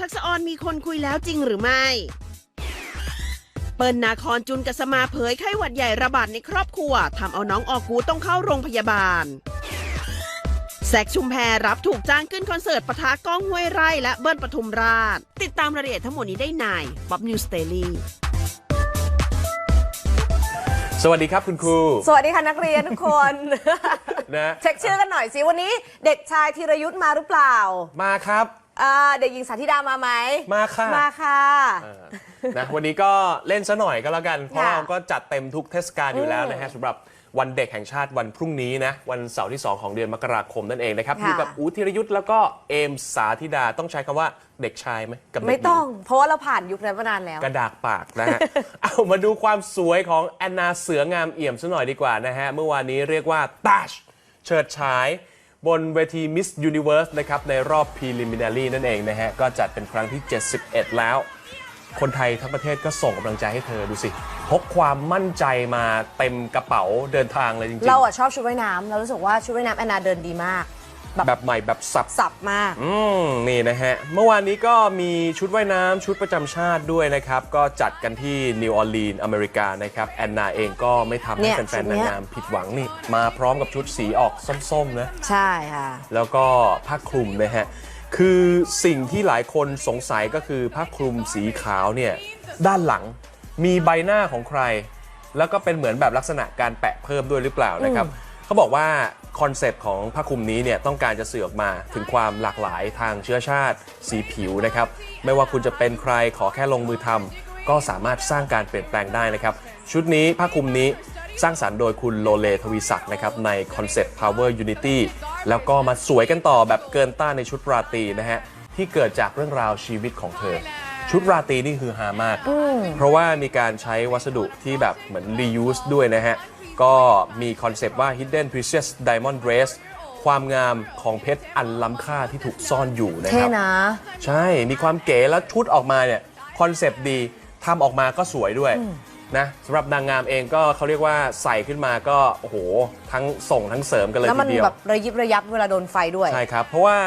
ทักษะออนมีคนคุยแล้วจริงหรือไม่ เปิ้ลนาคอนจุนกัสมาเผยไข้หวัดใหญ่ระบาดในครอบครัวทำเอาน้องออกูต้องเข้าโรงพยาบาลแซกชุมแพรรับถูกจ้างขึ้นคอนเสิร์ตปะทะก้องห้วยไร่และเบิ้ลปทุมราช ติดตามรายละเอียดทั้งหมดนี้ได้ในบ๊อบนิวสเตอรี่สวัสดีครับคุณครู สวัสดีค่ะนักเรียนทุกคน นะ เช็คชื่อกันหน่อยสิ วันนี้เด็กชายธีรยุทธ์มาหรือเปล่า มาครับ อ่าเด็กหญิงสาธิดามาไหมมาค่ะมาค่ะ เออนะวันนี้ก็เล่นซะหน่อยก็แล้วกัน เพราะค่ะเราก็จัดเต็มทุกเทศกาลอยู่แล้วนะฮะสำหรับวันเด็กแห่งชาติวันพรุ่งนี้นะ วันเสาร์ที่ 2 ของเดือนมกราคมนั่นเองนะครับ ค่ะ อยู่กับอูธีรยุทธ์แล้วก็เอมสาธิดาต้องใช้คำว่าเด็กชายไหมกับเด็กหญิไม่ต้อง เพราะว่าเราผ่านยุคนั้นมานานแล้ว กระดากปากนะฮะ เอามาดูความสวยของแอนนาเสืองามเอี่ยมซะหน่อยดีกว่านะฮะ เมื่อวานนี้เรียกว่าตัชเฉิดฉาย บนเวที Miss Universe นะครับในรอบ Preliminary นั่นเองนะฮะ ก็จัดเป็นครั้งที่ 71 แล้ว คนไทยทั้งประเทศก็ส่งกำลังใจให้เธอดูสิ พกความมั่นใจมาเต็มกระเป๋าเดินทางเลยจริงเราอะชอบชุดว่ายน้ำเรารู้สึกว่าชุดว่ายน้ำแอนนาเดินดีมาก ๆแบบใหม่แบบสับ สับมาก อืมนี่นะฮะ เมื่อวานนี้ก็มีชุดว่ายน้ำชุดประจำชาติด้วยนะครับ ก็จัดกันที่นิวออร์ลีนส์อเมริกานะครับ แอนนาเองก็ไม่ทำเนี่ให้ยแฟนๆชุดเนี้นางยงามผิดหวังนี่ มาพร้อมกับชุดสีออกส้มๆ นะ ใช่ค่ะ แล้วก็ผ้าคลุมนะฮะ คือสิ่งที่หลายคนสงสัยก็คือผ้าคลุมสีขาวเนี่ย ด้านหลังมีใบหน้าของใคร แล้วก็เป็นเหมือนแบบลักษณะการแปะเพิ่มด้วยหรือเปล่านะครับเขาบอกว่า คอนเซปต์ของผ้าคลุมนี้เนี่ยต้องการจะสื่อออกมาถึงความหลากหลายทางเชื้อชาติ สีผิวนะครับ ไม่ว่าคุณจะเป็นใครขอแค่ลงมือทำก็สามารถสร้างการเปลี่ยนแปลงได้นะครับ ชุดนี้ผ้าคลุมนี้สร้างสรรค์โดยคุณโลเลทวีศักดิ์นะครับในคอนเซปต์ Power Unity แล้วก็มาสวยกันต่อแบบเกินต้านในชุดราตรีนะฮะที่เกิดจากเรื่องราวชีวิตของเธอ ชุดราตรีนี่คือฮามาก เพราะว่ามีการใช้วัสดุที่แบบเหมือน reuse ด้วยนะฮะ ก็มีคอนเซปต์ว่า Hidden Precious Diamond Dress ความงามของเพชรอันล้ำค่าที่ถูกซ่อนอยู่นะคเท่รับ นะ ใช่ มีความเก๋แล้วชุดออกมาเนี่ยคอนเซปต์ดีทำออกมาก็สวยด้วยนะสำหรับนางงามเองก็เขาเรียกว่าใส่ขึ้นมาก็โอ้โหทั้งส่งทั้งเสริมกันเลยแล้วมันทีเดียว แบบระยิบระยับเวลาโดนไฟด้วย ใช่ครับ เพราะว่า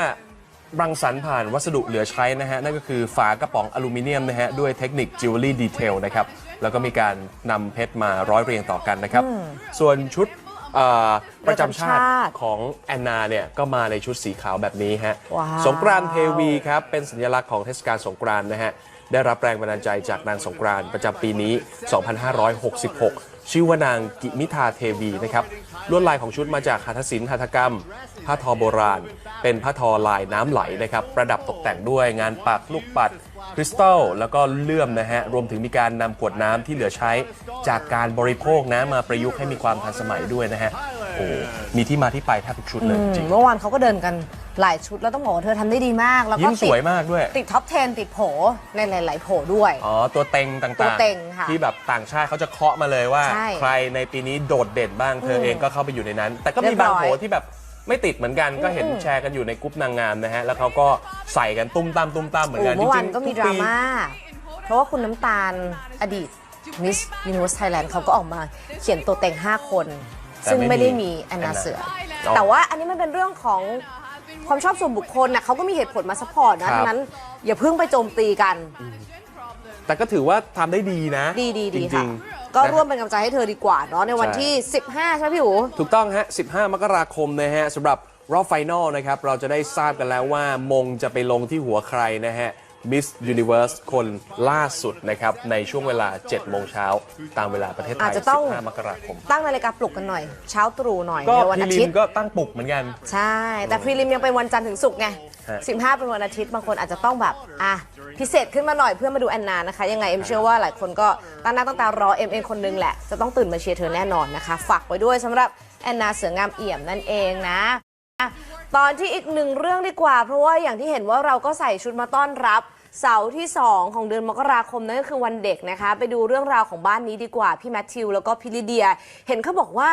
รังสรรค์ผ่านวัสดุเหลือใช้นะฮะ นั่นก็คือฝากระป๋องอลูมิเนียมนะฮะ ด้วยเทคนิคจิวเวลรี่ดีเทลนะครับ แล้วก็มีการนำเพชรมาร้อยเรียงต่อกันนะครับ ส่วนชุดเอ่อประจำชาติประจำชาติของแอนนาเนี่ยก็มาในชุดสีขาวแบบนี้ฮะว้าว สงกรานต์เทวีครับ เป็นสัญลักษณ์ของเทศกาลสงกรานต์นะฮะ ได้รับแรงบันดาลใจจากนางสงกรานต์ประจำปีนี้ 2566 ชื่อว่านางกิมิทาเทวีนะครับลวดลายของชุดมาจากหัตถศิลป์หัตถกรรม ผ้าทอโบราณ เป็นผ้าทอลายน้ำไหลนะครับ ประดับตกแต่งด้วยงานปักลูกปัด คริสตัลแล้วก็เลื่อมนะฮะรวมถึงมีการนำขวดน้ำที่เหลือใช้จากการบริโภคนะมาประยุกต์ให้มีความทันสมัยด้วยนะฮะโอ้มีที่มาที่ไปแทบทุกชุดเลยจริงเมื่อวานเขาก็เดินกันหลายชุดแล้วต้องบอกว่าเธอทำได้ดีมาก แล้วก็ยิ้มสติดวยมากด้วย ติดท็อป 10 ติดโผในหลาย ๆ โผด้วย อ๋อ ตัวเต็งต่างๆตัวเต็งค่ะที่แบบต่างชาติเขาจะเคาะมาเลยว่าใช่ใครในปีนี้โดดเด่นบ้างเธอเองก็เข้าไปอยู่ในนั้น แต่ก็เรีมียบร้บางอยโผที่แบบ ไม่ติดเหมือนกันก็เห็นแชร์กันอยู่ในกลุ่มนางงามนะฮะแล้วเขาก็ใส่กันตุ้มตามตุ้มตามเหมือนโอ้กันเมื่อวานจริงๆก็มีทุดราปีม่าเพราะว่าคุณน้ำตาลอดีต Miss Universe Thailand เขาก็ออกมาเขียนตัวเต็ง5 คนแต่ซึ่งไม่ไม่ได้มีมีแอนนาแอนนาเสืออ๋อแต่ว่าอันนี้มันเป็นเรื่องของความชอบส่วนบุคคลนะเขาก็มีเหตุผลมาซัพพอร์ตนะครับดังนั้น อย่าเพิ่งไปโจมตีกัน แต่ก็ถือว่าทำได้ดีนะ ดีดีดีจริค่ะงๆ ก็นะร่วมเป็นกำลังใจให้เธอดีกว่าเนาะในวันใช่ที่ 15 ใช่ไหมพี่อู๋ ถูกต้องฮะ 15 มกราคมนะฮะสำหรับรอบไฟนอลนะครับ เราจะได้ทราบกันแล้วว่ามงจะไปลงที่หัวใครนะฮะ Miss Universe คนล่าสุดนะครับ ในช่วงเวลา 7 โมงเช้าตามเวลาประเทศไทอาจย จะต้อง 15 มกราคม ตั้งนาฬิกาปลุกกันหน่อย เช้าตรู่หน่อยก็ในวันพีอาริทิตมย์ก็ตั้งปลุกเหมือนกัน ใช่ แต่พรีลิมยังเป็นวันจันทร์ถึงศุกร์ไงฮะ 15 เป็นวันอาทิตย์บางคนอาจจะต้องแบบอะพิเศษขึ้นมาหน่อยเพื่อมาดูแอนนานะคะ ยังไงเอ็มเชื่อว่าหลายคนก็ตั้งหน้าตั้งตารอเอ็มเองคนนึงแหละ จะต้องตื่นมาเชียร์เธอแน่นอนนะคะ ฝากไว้ด้วยสำหรับแอนนาเสืองามเอี่ยมนั่นเองนะอะตอนที่อีกหนึ่งเรื่องดีกว่า เพราะว่าอย่างที่เห็นว่าเราก็ใส่ชุดมาต้อนรับเสาร์ที่ 2 ของเดือนมกราคมนั่นก็คือวันเด็กนะคะ ไปดูเรื่องราวของบ้านนี้ดีกว่า พี่แมทธิวแล้วก็พี่ลิเดีย เห็นเขาบอกว่า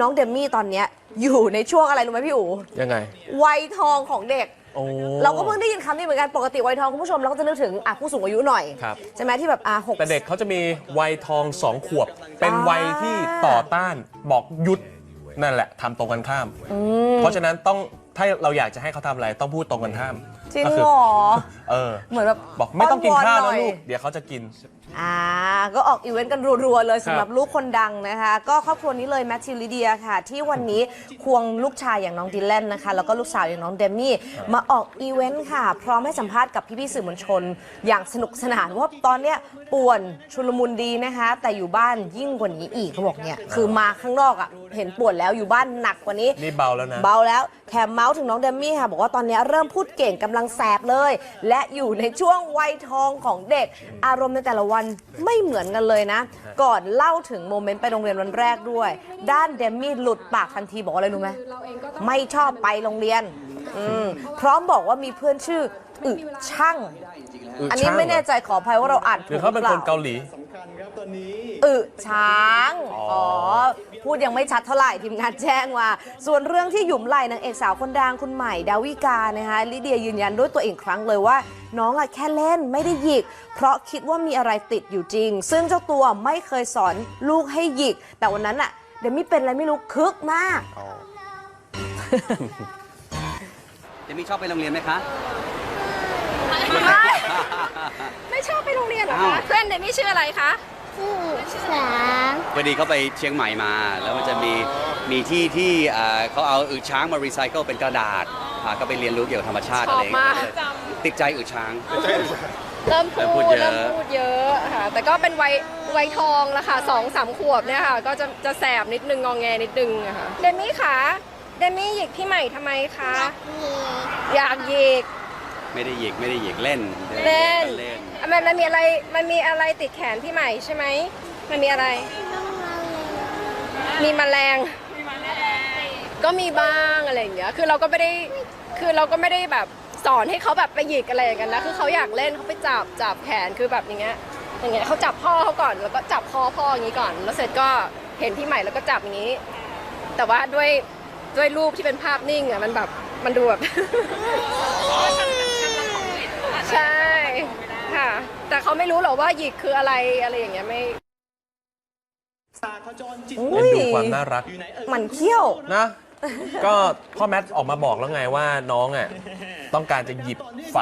น้องเดมมี่ตอนเนี้ยอยู่ในช่วงอะไรรู้ไหมพี่อู๋ยังไงวัยทองของเด็ก โอ้ เราก็เพิ่งได้ยินคำนี้เหมือนกันปกติวัยทองคุณผู้ชมเราก็จะนึกถึงอะผู้สูงอายุหน่อย ครับ ใช่ไหมที่แบบอะหก แต่เด็กเขาจะมีวัยทองสองขวบ เป็นวัยที่ต่อต้านบอกหยุดนั่นแหละทำตรงกันข้าม เพราะฉะนั้นต้องถ้าเราอยากจะให้เขาทำอะไรต้องพูดตรงกันข้ามจริงเหรอ เออเหมือนแบบบอกไม่ต้องกินข้าวอ้อนะๆหลูยกเดี๋ยวเขาจะกิน อ่าก็ออกอีเวนต์กันรัวๆเลยสำหรับครับลูกคนดังนะคะ ก็ครอบครัวนี้เลยแมทธิวลิเดียค่ะ ที่วันนี้ควงลูกชายอย่างน้องดิแลนนะคะ แล้วก็ลูกสาวอย่างน้องเดมี่มาออกอีเวนต์ค่ะ พร้อมให้สัมภาษณ์กับพี่ๆสื่อมวลชน อย่างสนุกสนานว่าตอนเนี้ยป่วนชุลมุนดีนะคะ แต่อยู่บ้านยิ่งกว่านี้อีกเขาบอกเนี่ยคือมาข้างนอกอะเห็นป่วนแล้วอยู่บ้านหนักกว่านี้ นี่เบาแล้วนะ เบาแล้วแถมเมาส์ถึงน้องเดมมี่ค่ะ บอกว่าตอนนี้เริ่มพูดเก่งกำลังแสบเลย และอยู่ในช่วงวัยทองของเด็กอารมณ์ในแต่ละวันไม่เหมือนกันเลยนะ ก่อนเล่าถึงโมเมนต์ไปโรงเรียนวันแรกด้วย ด้านเดมี่หลุดปากทันทีบอกอะไรรู้ไหมไม่ชอบไปโรงเรียนอืมพร้อมบอกว่ามีเพื่อนชื่ออึช่าง อึอันนี้ช่างไม่แน่ใจขออภัยว่าเราอ่านหถูรืกอเขาเป็นปคล่นเกาหลี อึช้างอ๋ออ๋อพูดยังไม่ชัดเท่าไหร่ทีมงานแจ้งว่า ส่วนเรื่องที่หยุมไหล่นางเอกสาวคนดังคุณใหม่ดาวิกานะคะลิเดียยืนยันด้วยตัวเองครั้งเลยว่า น้องอะแค่เล่นไม่ได้หยิก เพราะคิดว่ามีอะไรติดอยู่จริง ซึ่งเจ้าตัวไม่เคยสอนลูกให้หยิก แต่วันนั้นอะเดมี่เป็นอะไรไม่รู้คึกมาก เดมี่ชอบไปโรงเรียนไหมคะ ไม่ชอบไปโรงเรียนเหรออ้าวคะเพื่อนเดมี่ชื่ออะไรคะชื่อช้างพอดีเขาไปเชียงใหม่มา แล้วมันจะมีมีที่ที่เอ่อเขาเอาอึช้างมารีไซเคิลเป็นกระดาษอ่าก็ไปเรียนรู้เกี่ยวกับธรรมชาติชอะอไรบอย่างเงี้มายก ติดใจอึช้าง เริ่มเริ่มพูพูดดเยอะ เริ่มพูดเยอะค่ะ แต่ก็เป็นวัยวัยทองละค่ะสองสามขวบเนี่ยค่ะ ก็จะจะแสบนิดนึงงองแงนิดนึงอะค่ะ เดมี่คะ เดมี่หยิกพี่ใหม่ทำไมคะมีอยากหยิกไม่ได้หยิกไม่ได้หยิกเล่นเล่นเล่นอะมันมันมีอะไรมันมีอะไรติดแขนพี่ใหม่ใช่ไหมมันมีอะไร มีแมลง ก็มีบ้างอะไรอย่างเงี้ย คือเราก็ไม่ได้ คือเราก็ไม่ได้แบบสอนให้เขาแบบไปหยิกอะไรอย่างกันนะ คือเขาอยากเล่นเขาไปจับจับแขนคือแบบอย่างเงี้ย อย่างเงี้ยเขาจับพ่อเขาก่อนแล้วก็จับคอพ่ออย่างงี้ก่อน แล้วเสร็จก็เห็นพี่ใหม่แล้วก็จับอย่างงี้ แต่ว่าด้วย ด้วยรูปที่เป็นภาพนิ่งอะมันแบบมันดูแบบ ใช่ค่ะ แต่เขาไม่รู้หรอกว่าหยิกคืออะไรอะไรอย่างเงี้ยไม่อุ้เอ็นยดูความน่ารักหมันเขี้ยวนะ ก็พ่อแมทออกมาบอกแล้วไงว่าน้องอะต้องการจะหยิบไฝ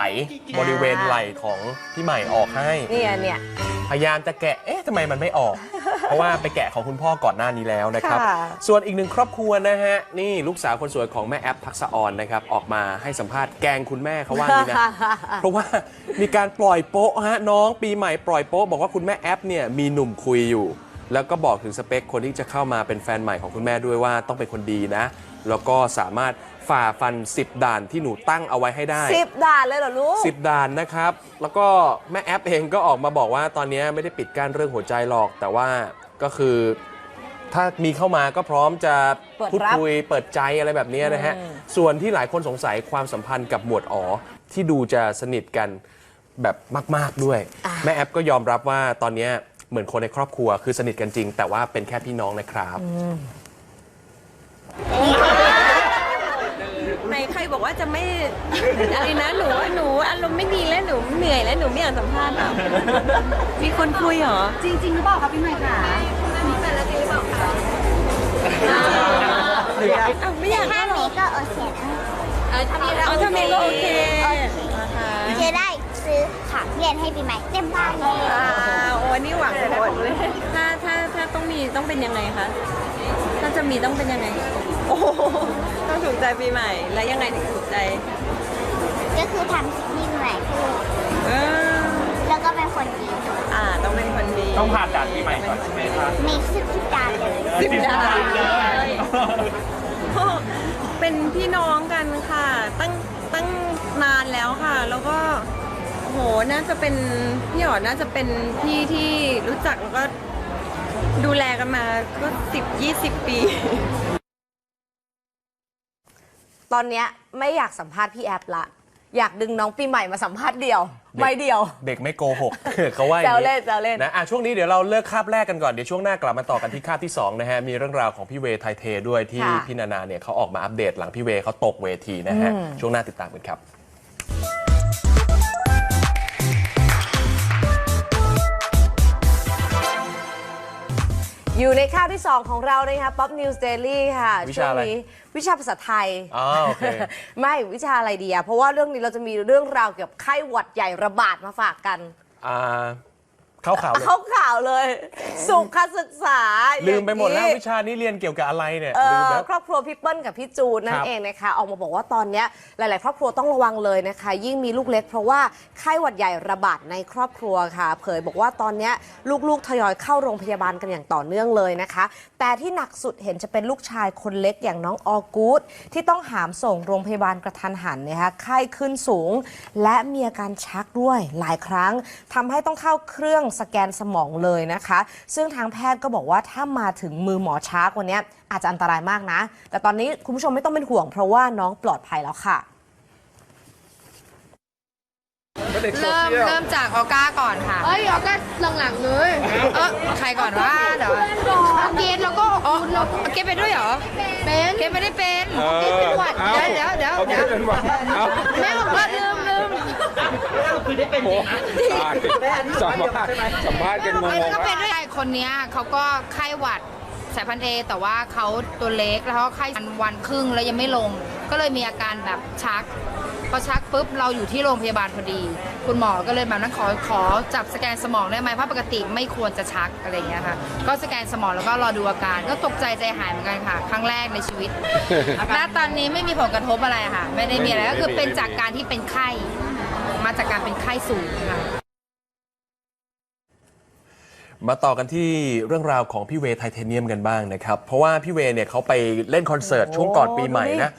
บริเวณไหล่ของพี่ใหม่ออกให้ เนี่ยเนี่ย พยายามจะแกะ เอ๊ะทำไมมันไม่ออก เพราะว่าไปแกะของคุณพ่อก่อนหน้านี้แล้วนะครับ ค่ะ ส่วนอีกหนึ่งครอบครัวนะฮะ นี่ลูกสาวคนสวยของแม่แอปทักษะออนนะครับ ออกมาให้สัมภาษณ์แกล้งคุณแม่เขาว่างี้นะ เพราะว่ามีการปล่อยโป๊ะฮะน้องปีใหม่ปล่อยโป๊ะบอกว่าคุณแม่แอปเนี่ยมีหนุ่มคุยอยู่ แล้วก็บอกถึงสเปคคนที่จะเข้ามาเป็นแฟนใหม่ของคุณแม่ด้วยว่าต้องเป็นคนดีนะ แล้วก็สามารถฝ่าฟัน 10 ด่านที่หนูตั้งเอาไว้ให้ได้ สิบด่านเลยเหรอลูกสิบด่านนะครับ แล้วก็แม่แอปเองก็ออกมาบอกว่าตอนนี้ไม่ได้ปิดกั้นเรื่องหัวใจหรอก แต่ว่าก็คือ ถ้ามีเข้ามาก็พร้อมจะเปิดรับพูดคุยเปิดใจอะไรแบบนี้นะฮะส่วนที่หลายคนสงสัยความสัมพันธ์กับหมวดอ๋อที่ดูจะสนิทกันแบบมาก ๆด้วย แม่แอปก็ยอมรับว่าตอนนี้เหมือนคนในครอบครัวคือสนิทกันจริง แต่ว่าเป็นแค่พี่น้องนะครับไหน ใครบอกว่าจะไม่อะไรนะหนูหนูอารมณ์ไม่ดีแล้วหนูเหนื่อยแล้วหนูไม่อยากสัมภาษณ์อะมีคนคุยเหรอจริงๆหรือเปล่าคะพี่ใหม่ค่ะอ้าวไม่อยากถ้าก็หรมีอก็โอเคนะเอาถ้ามีก็โอเคจะได้ซื้อของเรียนให้ปีใหม่เต็มบ้านเลยอ่าโอ้นี่หวังผลถ้าถ้าถ้าต้องมีต้องเป็นยังไงคะถ้าจะมีต้องเป็นยังไง โอ้โหต้องถูกใจปีใหม่ แล้วยังไงถึงถูกใจ ก็คือทำสิ่งที่ปีใหม่พูดเออ แล้วก็เป็นคนดีอ่า ต้องเป็นคนดีต้องผ่านด่านปีใหม่ก่อนใช่ไหมครับมีสิบทุกจานเลยสิบดาวเลยโอ้เป็นพี่น้องกันค่ะ ตั้งตั้งนานแล้วค่ะ แล้วก็โอ้โหน่าจะเป็นพี่หยอดน่าจะเป็นพี่ที่รู้จักแล้วก็ดูแลกันมาก็สิบยี่สิบปี ตอนเนี้ยไม่อยากสัมภาษณ์พี่แอปละ อยากดึงน้องปีใหม่มาสัมภาษณ์เดียวไม่เดียว เด็กไม่โกหก เขาว่าอแซย่างวเล่นี้นแซวเล่น นะอะช่วงนี้เดี๋ยวเราเลิกคาบแรกกันก่อน เดี๋ยวช่วงหน้ากลับมาต่อกันที่คาบที่ 2 นะฮะ มีเรื่องราวของพี่เวย์ไทยเทด้วยที่ค่ะ พี่นานาเนี่ยเขาออกมาอัปเดตหลังพี่เวย์เขาตกเวทีนะฮะ ช่วงหน้าติดตามกันครับ อยู่ในข้าวที่ 2 ของเรานะคะ Pop News Daily ค่ะวิชาอะไร ช่วงนี้วิชาภาษาไทย อ๋อโอเค ไม่วิชาอะไรดีอะเพราะว่าเรื่องนี้เราจะมีเรื่องราวเกี่ยวกับไข้หวัดใหญ่ระบาดมาฝากกัน อ่า เข้าข่าวเลย เข้าข่าวเลย สุขศึกษาลืมไปหมดแล้วอย่างนี้วิชานี้เรียนเกี่ยวกับอะไรเนี่ยเอ่ลืมอแล้วครอบครัวพี่เปิ้ลกับพี่จูนนั่คนรับเองนะคะออกมาบอกว่าตอนเนี้ยหลาย ๆ ครอบครัวต้องระวังเลยนะคะ ยิ่งมีลูกเล็ก เพราะว่าไข้หวัดใหญ่ระบาดในครอบครัวค่ะ เผยบอกว่าตอนเนี้ยลูก ๆ ทยอยเข้าโรงพยาบาลกันอย่างต่อเนื่องเลยนะคะ แต่ที่หนักสุดเห็นจะเป็นลูกชายคนเล็กอย่างน้องออกูดที่ต้องหามส่งโรงพยาบาลกระทันหันนะคะไข้ขึ้นสูง และมีอาการชักด้วยหลายครั้งทำให้ต้องเข้าเครื่องสแกนสมองเลยนะคะ ซึ่งทางแพทย์ก็บอกว่าถ้ามาถึงมือหมอช้ากว่านี้อาจจะอันตรายมากนะ แต่ตอนนี้คุณผู้ชมไม่ต้องเป็นห่วงเพราะว่าน้องปลอดภัยแล้วค่ะเริ่มเริ่มจากออก้าก่อนค่ะ เอ้ยเอาก็หลังๆเลยเออใครก่อนว่าเดี๋ยวเกณฑ์แล้วก็อ๋อเกดไปด้วยเหรอ เป็น เกดไม่ได้เป็นเกณฑ์เป็นหวัดเดี๋ยวเดี๋ยวเดี๋ยวเดี๋ยวแม่บอกว่าลืม ลืมสัมภาษณ์สัมภาษณ์กันงเอ้ยงก็เป็นด้วยคนเนี้ยเขาก็ไข้หวัดสายพันธุ์เอแต่ว่าเขาตัวเล็กแล้วเขาไข้วันวันครึ่งแล้วยังไม่ลง ก็เลยมีอาการแบบชักพอชักปุ๊บเราอยู่ที่โรงพยาบาลพอดี คุณหมอก็เลยแบบนั้นขอขอจับสแกนสมองได้ไหมเพราะปกติไม่ควรจะชักอะไรอย่างเงี้ยค่ะ ก็สแกนสมองแล้วก็รอดูอาการ ก็ตกใจใจหายเหมือนกันค่ะ ครั้งแรกในชีวิตณตอนนี้ไม่มีผลกระทบอะไรค่ะ ไม่ได้มีอะไรก็คือเป็นจากการที่เป็นไข้ มาจากการเป็นไข้สูงค่ะ มาต่อกันที่เรื่องราวของพี่เวย์ไทเทเนียมกันบ้างนะครับ เพราะว่าพี่เวย์เนี่ยเขาไปเล่นคอนเสิร์ตช่วงก่อนปีใหม่นะ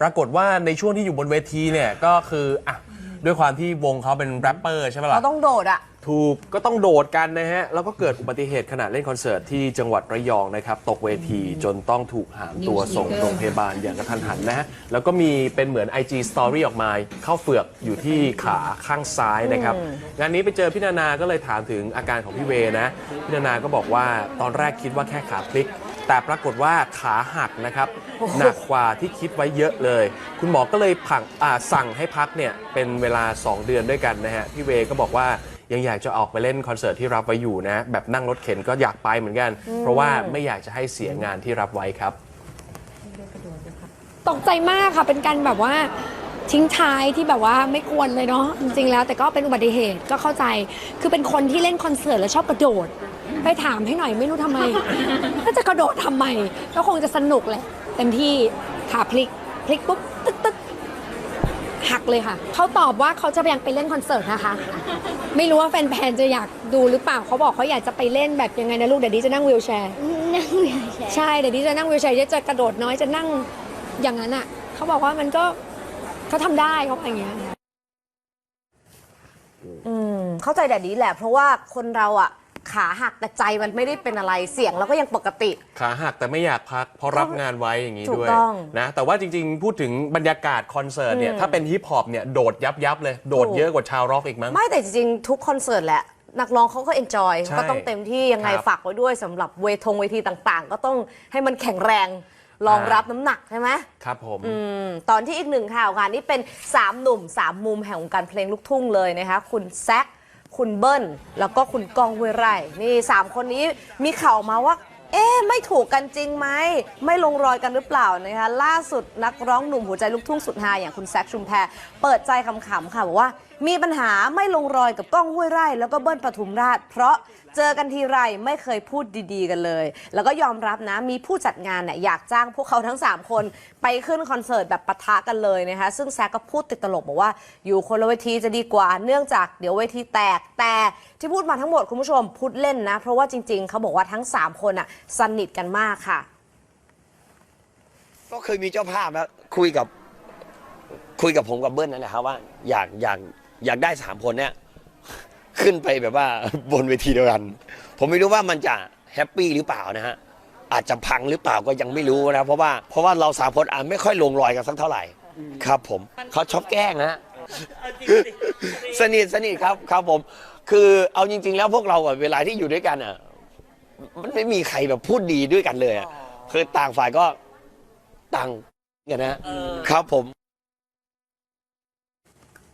ปรากฏว่าในช่วงที่อยู่บนเวทีเนี่ยก็คืออะด้วยความที่วงเขาเป็นแรปเปอร์ใช่ไหมล่ะ เราต้องโดดอะ ถูกก็ต้องโดดกันนะฮะ แล้วก็เกิดอุบัติเหตุขณะเล่นคอนเสิร์ตที่จังหวัดระยองนะครับ ตกเวทีจนต้องถูกหามตัวส่งโรงพยาบาลอย่างกระทันหันนะฮะ แล้วก็มีเป็นเหมือน IG Story ออกมาเข้าเฟือกอยู่ที่ขาข้างซ้ายนะครับ งานนี้ไปเจอพี่นานาก็เลยถามถึงอาการของพี่เวนะ พี่นานาก็บอกว่าตอนแรกคิดว่าแค่ขาพลิก แต่ปรากฏว่าขาหักนะครับหนักกว่าที่คิดไว้เยอะเลย คุณหมอก็เลยผังอ่าสั่งให้พักเนี่ยเป็นเวลา 2 เดือนด้วยกันนะฮะพี่เวก็บอกว่า ยังอยากจะออกไปเล่นคอนเสิร์ตที่รับไว้อยู่นะ แบบนั่งรถเข็นก็อยากไปเหมือนกัน เพราะว่าไม่อยากจะให้เสียงานที่รับไว้ครับ ตกใจมากค่ะ เป็นการแบบว่าทิ้งท้ายที่แบบว่าไม่ควรเลยเนาะจริงๆแล้วแต่ก็เป็นอุบัติเหตุก็เข้าใจ คือเป็นคนที่เล่นคอนเสิร์ตแล้วชอบกระโดด ไปถามให้หน่อยไม่รู้ทำไม ก็จะกระโดดทำไม ก็คงจะสนุกแหละเต็มที่ขาพลิกพลิกปุ๊บตึ๊กตึ๊กหักเลยค่ะ เขาตอบว่าเขาจะยังไปเล่นคอนเสิร์ตนะคะ ไม่รู้ว่าแฟนๆจะอยากดูหรือเปล่าเขาบอกเขาอยากจะไปเล่นแบบยังไงนะลูกเดี๋ยวนี้จะนั่งวีลแชร์นั่งวีลแชร์ใช่เดี๋ยวนี้จะนั่งวีลแชร์จะกระโดดน้อยจะนั่งอย่างนั้นอะเขาบอกว่ามันก็เขาทำได้เขาอย่างเงี้ยอืมเข้าใจแบบนี้แหละ เพราะว่าคนเราอะ ขาหักแต่ใจมันไม่ได้เป็นอะไรเสียงเราก็ยังปกติ ขาหักแต่ไม่อยากพักเพราะรับงานไว้อย่างนี้ถูกด้วยต้องนะแต่ว่าจริงๆ พูดถึงบรรยากาศคอนเสิร์ตเนี่ยอืมถ้าเป็นฮิปฮอปเนี่ยโดดยับยับๆเลยโดดถูก เยอะกว่าชาวร็อกอีกมั้ง ไม่แต่จริงๆทุกคอนเสิร์ตแหละ นักร้องเขาก็เอนจอยใช่ก็ต้องเต็มที่ยังไงครับฝากไว้ด้วยสำหรับเวทงเวทีต่างๆ ก็ต้องให้มันแข็งแรงรองอ่ารั รับน้ำหนักใช่ไหม ครับผม อืมตอนที่อีกหนึ่งข่าวค่ะ นี่เป็น 3 หนุ่ม 3 มุมแห่งวงการเพลงลูกทุ่งเลยนะคะ คุณแซค คุณเบิ้ล แล้วก็คุณกองห้วยไร่ นี่ 3 คนนี้มีข่าวมาว่า เอ๊ะไม่ถูกกันจริงไหม ไม่ลงรอยกันหรือเปล่านะคะล่าสุดนักร้องหนุ่มหัวใจลูกทุ่งสุดฮาอย่างคุณแซคชุมแพรเปิดใจคำๆค่ะบอกว่า มีปัญหาไม่ลงรอยกับก้องห้วยไร่ แล้วก็เบิ้ลปทุมราช เพราะ เจอกันทีไรไม่เคยพูดดีๆกันเลย แล้วก็ยอมรับนะมีผู้จัดงานเนี่ยอยากจ้างพวกเขาทั้ง 3 คนไปขึ้นคอนเสิร์ตแบบปะทะกันเลยนะคะซึ่งแซกก็พูดติดตลกบอกว่า อยู่คนละเวทีจะดีกว่าเนื่องจากเดี๋ยวเวทีแตกแต่ที่พูดมาทั้งหมดคุณผู้ชมพูดเล่นนะ เพราะว่าจริง ๆเขาบอกว่าทั้ง 3 คนอะสนิทกันมากค่ะ ก็เคยมีเจ้าภาพแล้วคุยกับ คุยกับผมกับเบิ้ลนั่นแหละครับว่า อยากอยากอยากได้สามคนเนี้ย ขึ้นไปแบบว่าบนเวทีเดียวกัน ผมไม่รู้ว่ามันจะแฮปปี้หรือเปล่านะฮะอาจจะพังหรือเปล่าก็ยังไม่รู้นะเพราะว่าเพราะว่าเราสามคนอะไม่ค่อยลงรอยกันสักเท่าไหร่ครับผมเขาชอบแกล้งนะฮะสนิทสนิทครับครับผม คือเอาจริง ๆ แล้วพวกเราอะเวลาที่อยู่ด้วยกันอะมันไม่มีใครแบบพูดดีด้วยกันเลยอะคือต่างฝ่ายก็ต่างกันนะครับผม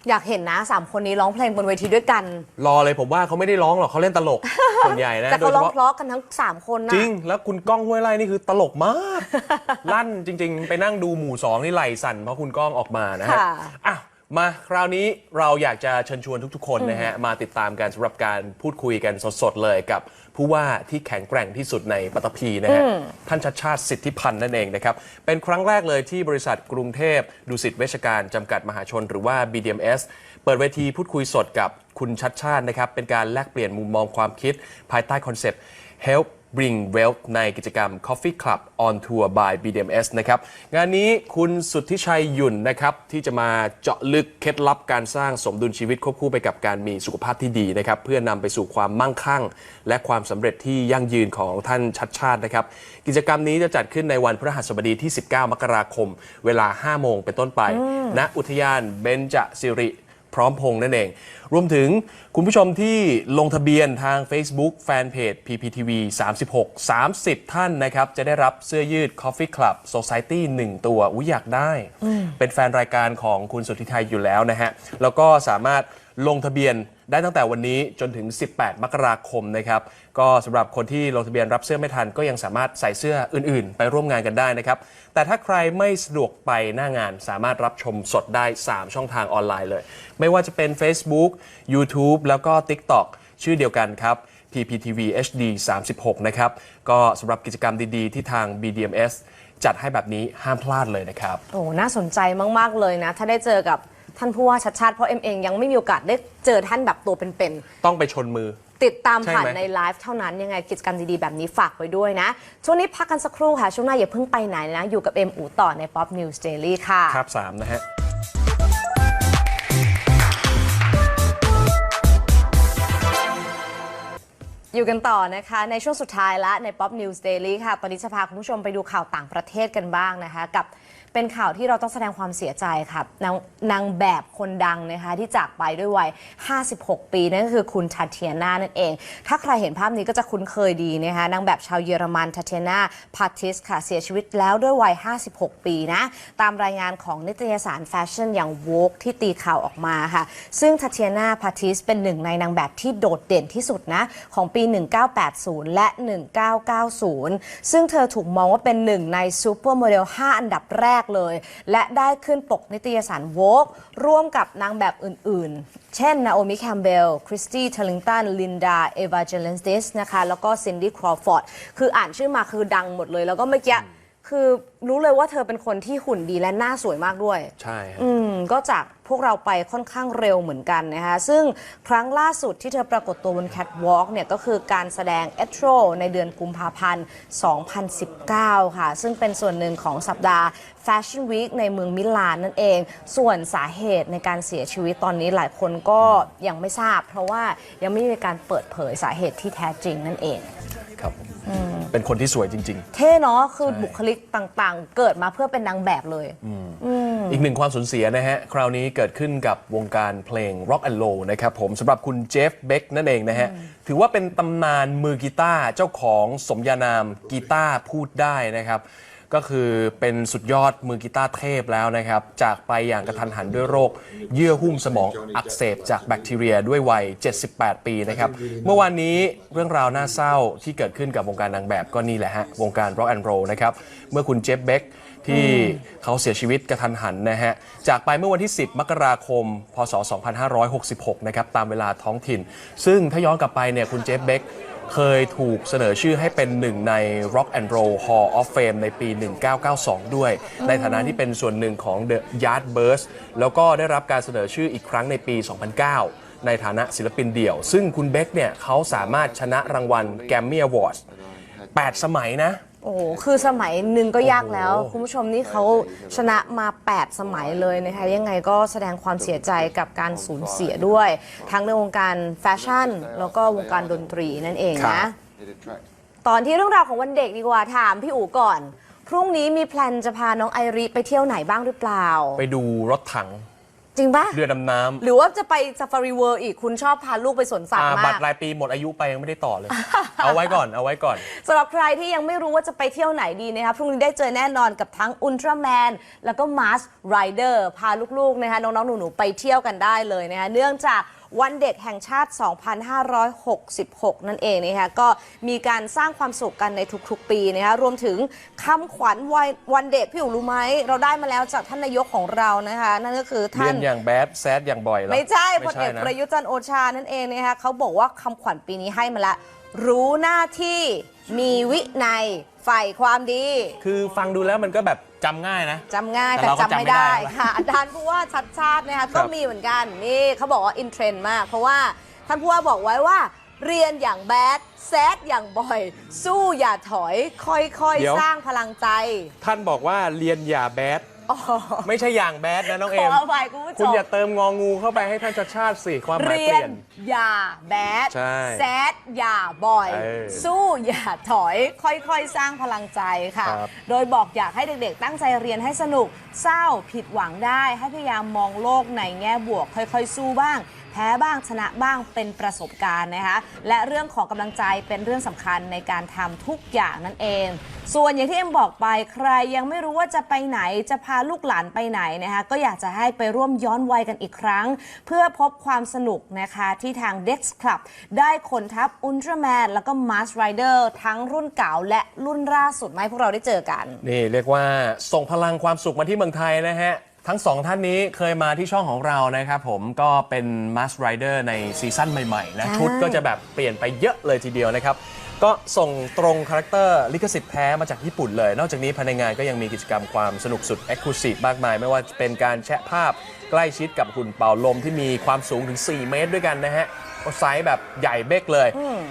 อยากเห็นนะสามคนนี้ร้องเพลงบนเวทีด้วยกัน รอเลยผมว่าเขาไม่ได้ร้องหรอกเขาเล่นตลก ส่วนใหญ่นะแต่โดเขายเฉร้องพาะเพราะกันทั้งสามคนนะจริง แล้วคุณก้องห้วยไร่นี่คือตลกมาก ลั่นจริง ๆ ไปนั่งดูหมู่สองนี่ไหลสั่นเพราะคุณก้องออกมานะฮะค่ะอะมาคราวนี้เราอยากจะเชิญชวนทุกๆ คนนะฮะมาติดตามกันสำหรับการพูดคุยกันสดๆเลยกับ ผู้ว่าที่แข็งแกร่งที่สุดในปัตตภีนะฮะท่านชัดชาติสิทธิพันธ์นั่นเองนะครับเป็นครั้งแรกเลยที่บริษัทกรุงเทพดุสิตเวชการจำกัดมหาชนหรือว่า BDMS เปิดเวทีพูดคุยสดกับคุณชัดชาตินะครับเป็นการแลกเปลี่ยนมุมมองความคิดภายใต้คอนเซปต์ Help Bring Wealth ในกิจกรรม Coffee Club on Tour by BDMS นะครับ งานนี้คุณสุทธิชัยหยุ่นนะครับ ที่จะมาเจาะลึกเคล็ดลับการสร้างสมดุลชีวิตควบคู่ไปกับการมีสุขภาพที่ดีนะครับ เพื่อนำไปสู่ความมั่งคั่ง และความสำเร็จที่ยั่งยืนของท่านชัดชาตินะครับ กิจกรรมนี้จะจัดขึ้นในวันพฤหัสบดีที่ 19 มกราคม เวลา 5 โมงเป็นต้นไปณอุทยานเบญจสิริ พร้อมพงษ์นั่นเอง รวมถึงคุณผู้ชมที่ลงทะเบียนทาง Facebook Fanpage PPTV 36 30 ท่านนะครับ จะได้รับเสื้อยืด Coffee Club Society 1 ตัวอุ้ยอยากได้ เป็นแฟนรายการของคุณสุทธิไทยอยู่แล้วนะฮะ แล้วก็สามารถลงทะเบียน ได้ตั้งแต่วันนี้จนถึง 18 มกราคมนะครับ ก็สำหรับคนที่ลงทะเบียนรับเสื้อไม่ทันก็ยังสามารถใส่เสื้ออื่น ๆ ไปร่วมงานกันได้นะครับ แต่ถ้าใครไม่สะดวกไปหน้างานสามารถรับชมสดได้ 3 ช่องทางออนไลน์เลย ไม่ว่าจะเป็น Facebook YouTube แล้วก็ TikTok ชื่อเดียวกันครับ PPTV HD 36 นะครับ ก็สำหรับกิจกรรมดี ๆ ที่ทาง BDMS จัดให้แบบนี้ห้ามพลาดเลยนะครับ โอ้ น่าสนใจมาก ๆ เลยนะ ถ้าได้เจอกับ ท่านผู้ว่าชัดชาติเพราะเอ็มเองยังไม่มีโอกาสได้เจอท่านแบบตัวเป็นต้องไปชนมือ ๆ ติดตามใช่ผ่านไหม ในไลฟ์เท่านั้นยังไงกิจกรรมดีๆ แบบนี้ฝากไว้ด้วยนะ ช่วงนี้พักกันสักครู่ค่ะ ช่วงหน้าอย่าเพิ่งไปไหนนะ อยู่กับเอ็มอูต่อใน Pop News Daily ค่ะ ครับ3นะฮะ อยู่กันต่อนะคะในช่วงสุดท้ายละใน Pop News Daily ค่ะ ตอนนี้จะพาคุณผู้ชมไปดูข่าวต่างประเทศกันบ้างนะคะ กับ เป็นข่าวที่เราต้องแสดงความเสียใจค่ะนางนางแบบคนดังนะคะที่จากไปด้วยวัย 56 ปี นั่นก็คือคุณทาเทียนานั่นเอง ถ้าใครเห็นภาพนี้ก็จะคุ้นเคยดีนะคะนางแบบชาวเยอรมันทาเทียนาพาติสค่ะเสียชีวิตแล้วด้วยวัย 56 ปีนะ ตามรายงานของนิตยสารแฟชั่นอย่าง Vogue ที่ตีข่าวออกมาค่ะ ซึ่งทาเทียนาพาติสเป็นหนึ่งในนางแบบที่โดดเด่นที่สุดนะของปี 1980 และ 1990 ซึ่งเธอถูกมองว่าเป็นหนึ่งในซูเปอร์โมเดล 5 อันดับแรกเลย และได้ขึ้นปกนิตยสาร Vogue ร่วมกับนางแบบอื่นๆ เช่นนาโอมิแคมเบล คริสตี้เทลิงตัน ลินดา เอวาเจเลนสติสนะคะ แล้วก็ซินดี้ครอฟอร์ด คืออ่านชื่อมาคือดังหมดเลย แล้วก็เมื่อกี้ คือรู้เลยว่าเธอเป็นคนที่หุ่นดีและหน้าสวยมากด้วย ใช่ฮะ อืมก็จากพวกเราไปค่อนข้างเร็วเหมือนกันนะคะซึ่งครั้งล่าสุดที่เธอปรากฏตัวบนแคทวอล์กเนี่ยก็คือการแสดงเอทโรในเดือนกุมภาพันธ์ 2019 ค่ะ ซึ่งเป็นส่วนหนึ่งของสัปดาห์แฟชั่นวีคในเมืองมิลานนั่นเอง ส่วนสาเหตุในการเสียชีวิตตอนนี้หลายคนก็ยังไม่ทราบ เพราะว่ายังไม่มีการเปิดเผยสาเหตุที่แท้จริงนั่นเอง ครับผม เป็นคนที่สวยจริง เท่เนาะคือบุคลิกต่างๆ เกิดมาเพื่อเป็นนางแบบเลย ๆ อีกหนึ่งความสูญเสียนะฮะ คราวนี้เกิดขึ้นกับวงการเพลง Rock and Roll นะครับผมสำหรับคุณเจฟเบคนั่นเองนะฮะ ถือว่าเป็นตำนานมือกีตาร์เจ้าของสมญานามกีตาร์พูดได้นะครับ ก็คือเป็นสุดยอดมือกีตาร์เทพแล้วนะครับ จากไปอย่างกระทันหันด้วยโรค เยื่อหุ้มสมองอักเสบจากแบคทีเรียด้วยวัย 78 ปีนะครับ เมื่อวานนี้เรื่องราวน่าเศร้าที่เกิดขึ้นกับวงการนางแบบก็นี่แหละฮะ วงการ Rock and Roll นะครับ เมื่อคุณเจฟเบคที่เขาเสียชีวิตกระทันหันนะฮะ จากไปเมื่อวันที่ 10 มกราคม พศ 2566 นะครับ ตามเวลาท้องถิ่น ซึ่งถ้าย้อนกลับไปเนี่ยคุณเจฟเบค เคยถูกเสนอชื่อให้เป็นหนึ่งใน Rock and Roll Hall of Fame ในปี 1992 ด้วย ในฐานะที่เป็นส่วนหนึ่งของ The Yardbirds แล้วก็ได้รับการเสนอชื่ออีกครั้งในปี 2009 ในฐานะศิลปินเดี่ยว ซึ่งคุณเบคเนี่ยเขาสามารถชนะรางวัล Grammy Awards 8 สมัยนะ โอ้โหคือสมัยหนึ่งก็ยากแล้วโอ้โหคุณผู้ชมนี่เขาชนะมา 8 สมัยเลยนะคะ ยังไงก็แสดงความเสียใจกับการสูญเสียด้วย ทั้งในวงการแฟชั่น แล้วก็วงการดนตรีนั่นเองนะ ตอนที่เรื่องราวของวันเด็กดีกว่าถามพี่อู๋ก่อน พรุ่งนี้มีแพลนจะพาน้องไอริไปเที่ยวไหนบ้างหรือเปล่า ไปดูรถถัง จริงปะเรือดำน้ำหรือว่าจะไปซ a ฟารีเวิร์อีกคุณชอบพาลูกไปสวนสัตว์อ่าบัมาตก รรายปีหมดอายุไปยังไม่ได้ต่อเลย เอาไว้ก่อนเอาไว้ก่อน สำหรับใครที่ยังไม่รู้ว่าจะไปเที่ยวไหนดีนะคะพรุ่งนี้ได้เจอแน่นอนกับทั้งอุลตร้าแมนแล้วก็มาร์สไรเดอร์พาลูกๆนะคะน้องๆ หนู ๆ ไปเที่ยวกันได้เลยนะคะเนื่องจากวันเด็กแห่งชาติ 2566 นั่นเองนะคะก็มีการสร้างความสุขกันในทุกๆ ปีนะคะรวมถึงคำขวัญวันวันเด็กพี่อู๋รู้ไหม เราได้มาแล้วจากท่านนายกของเรานะคะนั่นก็คือเรีท่ายนน อย่างแบดแซดอย่างบ่อยเหรอไม่ใช่พไม่ลใช่เอกนะ ประยุทธ์จันทร์โอชานั่นเองนะคะเขาบอกว่าคำขวัญปีนี้ให้มาละ รู้หน้าที่ มีวินัยใฝ่ความดี คือฟังดูแล้วมันก็แบบจำง่ายนะ จำง่ายแต่แต่เราก็จำไม่จำไม่ได้ ได้ค่ะ อาจารย์ผู้ว่าชัดชาตินะคะคก็รับมีเหมือนกัน นี่เขาบอกว่าอินเทรนด์มาก เพราะว่าท่านผู้ว่าบอกไว้ว่า เรียนอย่างแบดแซดอย่างบ่อย สู้อย่าถอย ค่อยๆสร้างพลังใจ ท่านบอกว่าเรียนอย่าแบด อ๋อไม่ใช่อย่างแบดนะน้องขเอ็อม อภัยคุณผู้ชคุณมอย่าเติมงองูเข้าไปให้ท่านชัดชาติสิความหมายเรีเปยนลี่ยน อย่าแบดใช่แซดอย่าบ่อย เออสู้อย่าถอย ค่อยๆ สร้างพลังใจค่ะ ครับ โดยบอกอยากให้เด็กๆ ตั้งใจเรียนให้สนุก เศร้าผิดหวังได้ ให้พยายามมองโลกในแง่บวก ค่อยๆ สู้บ้าง แพ้บ้างชนะบ้างเป็นประสบการณ์นะคะ และเรื่องของกำลังใจเป็นเรื่องสำคัญในการทำทุกอย่างนั่นเอง ส่วนอย่างที่เอ็มบอกไปใครยังไม่รู้ว่าจะไปไหนจะพาลูกหลานไปไหนนะคะก็อยากจะให้ไปร่วมย้อนวัยกันอีกครั้ง เพื่อพบความสนุกนะคะที่ทาง Dex Club ได้คนทัพอุลตร้าแมนแล้วก็ Mars Rider ทั้งรุ่นเก่าและรุ่นล่าสุดมาให้พวกเราได้เจอกัน นี่เรียกว่าส่งพลังความสุขมาที่เมืองไทยนะฮะ ทั้งสองท่านนี้เคยมาที่ช่องของเรานะครับผมก็เป็น Mass Rider ในซีซั่นใหม่ๆนะใช่ชุดก็จะแบบเปลี่ยนไปเยอะเลยทีเดียวนะครับ ก็ส่งตรงคาแรคเตอร์ลิขสิทธิ์แท้มาจากญี่ปุ่นเลย นอกจากนี้ภายในงานก็ยังมีกิจกรรมความสนุกสุด e x c l u s i v e มากมาย ไม่ว่าจะเป็นการแชะภาพใกล้ชิดกับหุ่นเป่าลมที่มีความสูงถึง 4 เมตรด้วยกันนะฮะ ไซส์แบบใหญ่เบ้กเลย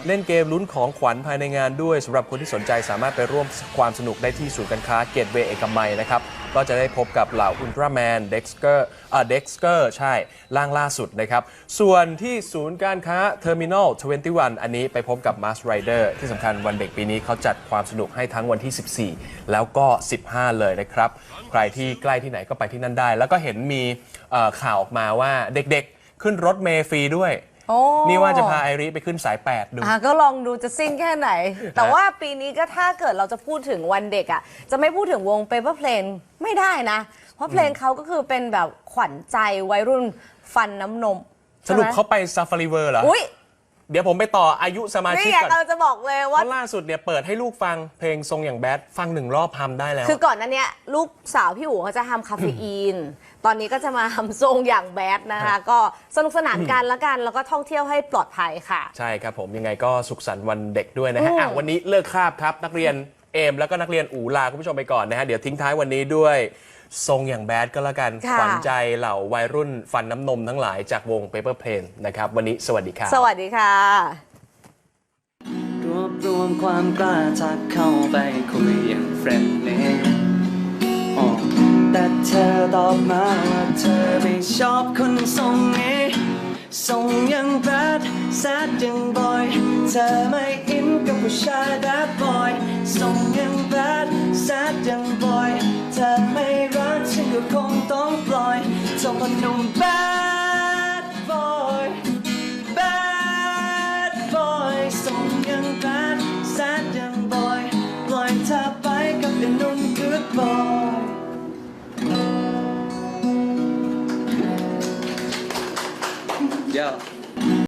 เล่นเกมลุ้นของขวัญภายในงานด้วยสำหรับคนที่สนใจสามารถไปร่วมความสนุกได้ที่ศูนย์การค้าเกตเวย์เอกมัยนะครับ ก็จะได้พบกับเหล่าอุลตร้าแมนเด็กสเกอร์อ่าเด็กสเกอร์ใช่ล่างล่าสุดนะครับ ส่วนที่ศูนย์การค้าเทอร์มินอล21 อันนี้ไปพบกับ Mars Rider ที่สำคัญวันเด็กปีนี้เขาจัดความสนุกให้ทั้งวันที่ 14 แล้วก็ 15 เลยนะครับ ใครที่ใกล้ที่ไหนก็ไปที่นั่นได้ แล้วก็เห็นมีเอ่อข่าวออกมาว่าเด็กๆ ขึ้นรถเมล์ฟรีด้วย โอ้นี่ว่าจะพาไอริไปขึ้นสาย 8 ดู อะก็ลองดูจะซิ่งแค่ไหน แต่ว่าปีนี้ก็ถ้าเกิดเราจะพูดถึงวันเด็กอะ จะไม่พูดถึงวง Paper Plane ไม่ได้นะ เพราะเพลงเขาก็คือเป็นแบบขวัญใจวัยรุ่นฟันน้ำนมสรุปใช่ไหมเขาไปซาฟารีเวอร์เหรอ อุ้ยเดี๋ยวผมไปต่ออายุสมาชินี่กไงก่อนเราจะบอกเลยเพว่า ราะล่าสุดเนี่ยเปิดให้ลูกฟังเพลงทรงอย่างแบดฟังหนึ่งรอบพำได้แล้ว คือก่อนหนั้นเนี้ยลูกสาวพี่อู๋เขาจะทำคาเฟอีน ตอนนี้ก็จะมาทำทรงอย่างแบดนะคะ ก็สนุกสนานกันแล้วกันแล้วก็ท่องเที่ยวให้ปลอดภัยค่ะ ใช่ครับผมยังไงก็สุขสันต์วันเด็กด้วยนะฮะอืมอะวันนี้เลิกคาบครับ นักเรียนเอมแล้วก็นักเรียนอูลาคุณผู้ชมไปก่อนนะฮะเดี๋ยวทิ้งท้ายวันนี้ด้วยทรงอย่างแบดก็แล้วกันค่ะ ขวัญใจเหล่าวัยรุ่นฟันน้ำนมทั้งหลายจากวง Paper Plane นะครับวันนี้สวัสดีครับ สวัสดีค่ะ รวบรวมความกล้าทักเข้าไปคุยอย่างเฟรนลี่อ๋อ แต่เธอตอบมาว่าเธอไม่ชอบคนทรงนี้ทรงยังแบดแซดยังบอย เธอไม่อินกับผู้ชายแบดบอยทรงยังแบดแซดยังบอย เธอไม่รักฉันก็คงต้องปล่อยทรงคนหนุ่มแบด